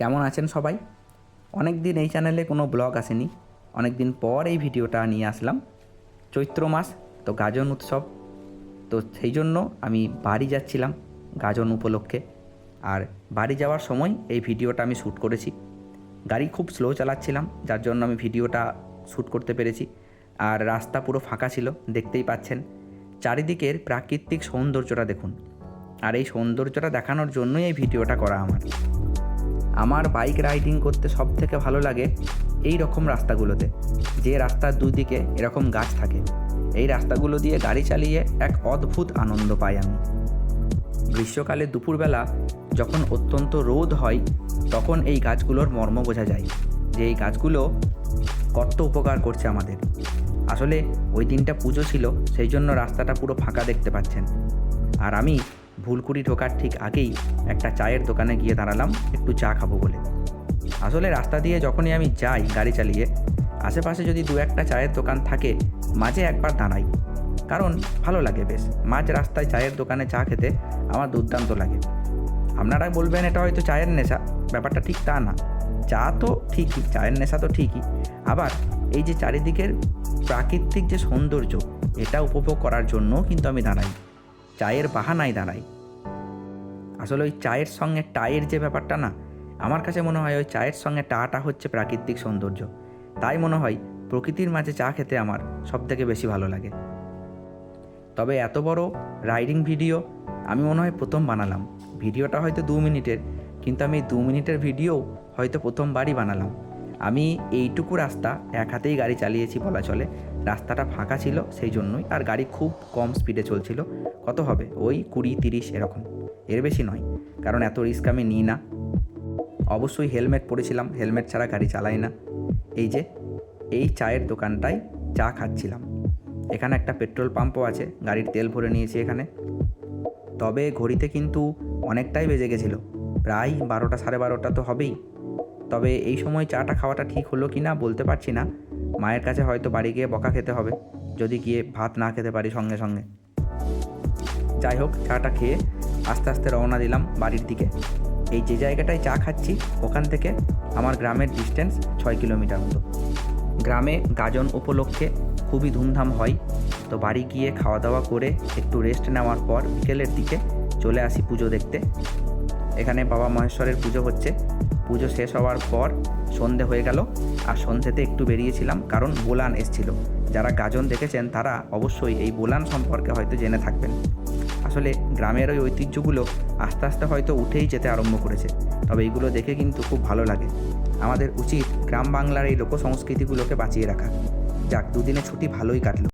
কেমন আছেন সবাই? অনেক দিন এই চ্যানেলে কোনো ব্লগ আসেনি। অনেক দিন পর এই ভিডিওটা নিয়ে আসলাম। চৈত্র মাস, তো গাজন উৎসব। তো সেই জন্য আমি বাড়ি যাচ্ছিলাম গাজন উপলক্ষে। আর বাড়ি যাওয়ার সময় এই ভিডিওটা আমি শ্যুট করেছি। গাড়ি খুব স্লো চালাচ্ছিলাম, যার জন্য আমি ভিডিওটা শ্যুট করতে পেরেছি। আর রাস্তা পুরো ফাঁকা ছিল, দেখতেই পাচ্ছেন। চারিদিকের প্রাকৃতিক সৌন্দর্যটা দেখুন। আর এই সৌন্দর্যটা দেখানোর জন্যই এই ভিডিওটা করা আমার। আমার বাইক রাইডিং করতে সব থেকে ভালো লাগে এই রকম রাস্তাগুলোতে। যে রাস্তার দুদিকে এরকম গাছ থাকে। এই রাস্তাগুলো দিয়ে গাড়ি চালিয়ে এক অদ্ভুত আনন্দ পাই আমি। গ্রীষ্মকালে দুপুরবেলা যখন অত্যন্ত রোদ হয়, তখন এই গাছগুলোর মর্ম বোঝা যায় যে এই গাছগুলো কত উপকার করছে আমাদের। আসলে ওই দিনটা পুজো ছিল, সেই জন্য রাস্তাটা পুরো ফাঁকা দেখতে পাচ্ছেন। আর আমি ভুলকুড়ি ঢোকার ঠিক আগেই একটা চায়ের দোকানে গিয়ে দাঁড়ালাম, একটু চা খাব বলে। আসলে রাস্তা দিয়ে যখনই আমি যাই গাড়ি চালিয়ে, আশেপাশে যদি দু একটা চায়ের দোকান থাকে, মাঝে একবার দাঁড়াই। কারণ ভালো লাগে বেশ, মাঝ রাস্তায় চায়ের দোকানে চা খেতে আমার দুর্দান্ত লাগে। আপনারা বলবেন এটা হয়তো চায়ের নেশা, ব্যাপারটা ঠিক তা না। চা তো ঠিকই, চায়ের নেশা তো ঠিকই। আবার এই যে চারিদিকের প্রাকৃতিক যে সৌন্দর্য, এটা উপভোগ করার জন্য কিন্তু আমি দাঁড়াই। চায়ের বাহানায় দাঁড়াই আসলে ওই চায়ের সঙ্গে টায়ের যে ব্যাপারটা না, আমার কাছে মনে হয় ওই চায়ের সঙ্গে টাটা হচ্ছে প্রাকৃতিক সৌন্দর্য। তাই মনে হয় প্রকৃতির মাঝে চা খেতে আমার সব থেকে বেশি ভালো লাগে। তবে এত বড় রাইডিং ভিডিও আমি মনে হয় প্রথম বানালাম। ভিডিওটা হয়তো দু মিনিটের, কিন্তু আমি দু মিনিটের ভিডিও হয়তো প্রথমবারই বানালাম। আমি এইটুকু রাস্তা এক হাতেই গাড়ি চালিয়েছি বলা চলে। রাস্তাটা ফাঁকা ছিল সেই জন্যই আর গাড়ি খুব কম স্পিডে চলছিল। কত হবে? ওই কুড়ি, তিরিশ এরকম। এর বেশি নয়, কারণ এত রিস্ক আমি নিই না। অবশ্যই হেলমেট পরেছিলাম, হেলমেট ছাড়া গাড়ি চালাই না। এই যে, এই চায়ের দোকানটায় চা খাচ্ছিলাম। এখানে একটা পেট্রোল পাম্পও আছে, গাড়ির তেল ভরে নিয়েছি এখানে। তবে ঘড়িতে কিন্তু অনেকটাই বেজে গেছিল। প্রায় বারোটা, সাড়ে বারোটা তো হবেই। তবে এই সময় চাটা খাওয়াটা ঠিক হলো কি না বলতে পারছি না। মায়ের কাছে হয়তো বাড়ি গিয়ে বকা খেতে হবে, যদি গিয়ে ভাত না খেতে পারি সঙ্গে সঙ্গে। যাই হোক, চাটা খেয়ে আস্তে আস্তে রওনা দিলাম বাড়ির দিকে। এই যে জায়গাটায় চা খাচ্ছি, ওখান থেকে আমার গ্রামের ডিস্টেন্স ছয় কিলোমিটার মতো। গ্রামে গাজন উপলক্ষে খুবই ধুমধাম হয়, তো বাড়ি গিয়ে খাওয়া দাওয়া করে একটু রেস্ট নেওয়ার পর বিকেলের দিকে চলে আসি পুজো দেখতে। এখানে বাবা মহেশ্বরের পুজো হচ্ছে। পুজো শেষ হওয়ার পর সন্ধে হয়ে গেল আর সন্ধেতে একটু বেরিয়েছিলাম কারণ বোলান এসছিল। যারা গাজন দেখেছেন তারা অবশ্যই এই বোলান সম্পর্কে হয়তো জেনে থাকবেন। আসলে গ্রামের ওই ঐতিহ্যগুলো আস্তে আস্তে হয়তো উঠেই যেতে আরম্ভ করেছে। তবে এইগুলো দেখে কিন্তু খুব ভালো লাগে। আমাদের উচিত গ্রাম বাংলার এই লোক সংস্কৃতিগুলোকে বাঁচিয়ে রাখা। যাক, দুদিনে ছুটি ভালোই কাটলো।